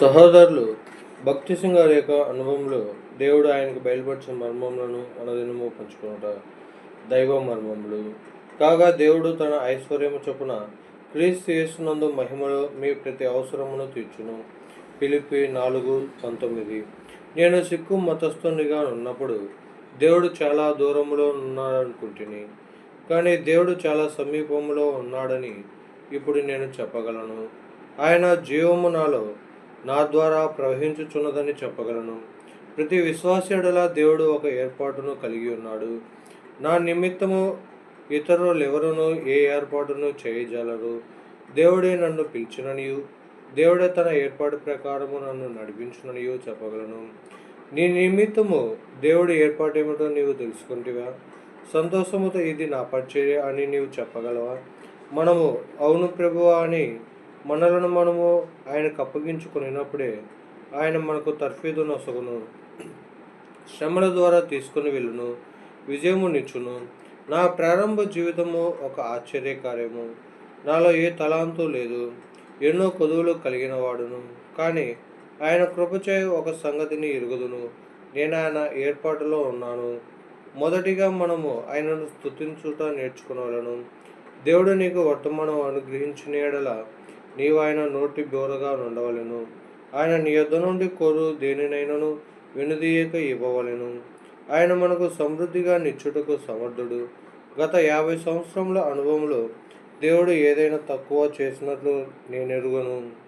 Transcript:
సహోదరులు భక్తి సింగార్ యొక్క అనుభవంలో దేవుడు ఆయనకు బయలుపరిచిన మర్మములను అనదినము పంచుకున్నట దైవ మర్మములు. కాగా దేవుడు తన ఐశ్వర్యము చొప్పున క్రీస్తు చేస్తున్నందు మహిమలో మీ ప్రతి అవసరమును తీర్చును. పిలిపి నాలుగు పంతొమ్మిది. నేను సిక్కు మతస్థునిగా ఉన్నప్పుడు దేవుడు చాలా దూరంలో ఉన్నాడనుకుంటుని కానీ దేవుడు చాలా సమీపంలో ఉన్నాడని ఇప్పుడు నేను చెప్పగలను. ఆయన జీవము నాలో నా ద్వారా ప్రవహించుచున్నదని చెప్పగలను. ప్రతి విశ్వాసుడలా దేవుడు ఒక ఏర్పాటును కలిగి ఉన్నాడు. నా నిమిత్తము ఇతరులు ఎవరును ఏ ఏర్పాటును చేయజాలరు. దేవుడే నన్ను పిలిచిననియు. దేవుడే తన ఏర్పాటు ప్రకారము నన్ను నడిపించుననియు చెప్పగలను. నీ నిమిత్తము దేవుడి ఏర్పాటు ఏమిటో నీవు తెలుసుకుంటివా? సంతోషముతో ఇది నా పరిచర్య అని నీవు చెప్పగలవా? మనము అవును ప్రభువా అని మనలను మనము ఆయనకు అప్పగించుకున్నప్పుడే ఆయన మనకు తర్ఫీదు నొసగును శ్రమల ద్వారా తీసుకుని వెళ్ళును విజయము నిచ్చును. నా ప్రారంభ జీవితము ఒక ఆశ్చర్యకార్యము. నాలో ఏ తలాంతు లేదు ఎన్నో కొదువులు కలిగిన వాడును కానీ ఆయన కృపచే ఒక సంగతిని ఎరుగుదును. నేను ఆయన ఏర్పాటులో ఉన్నాను. మొదటిగా మనము ఆయనను స్థుతించుట నేర్చుకునవలను. దేవుడు నీకు వర్తమానం అనుగ్రహించిన ఎడల నీవు ఆయన నోటి బోరగా ఉండవలెను ఆయన నీ యొద్ద నుండి కోరు దేనినైనను వినుదీయక ఇవ్వవలెను. ఆయన మనకు సమృద్ధిగా నిచ్చుటకు సమర్థుడు. గత యాభై సంవత్సరముల అనుభవంలో దేవుడు ఏదైనా తక్కువ చేసినట్లు నేను ఎరుగను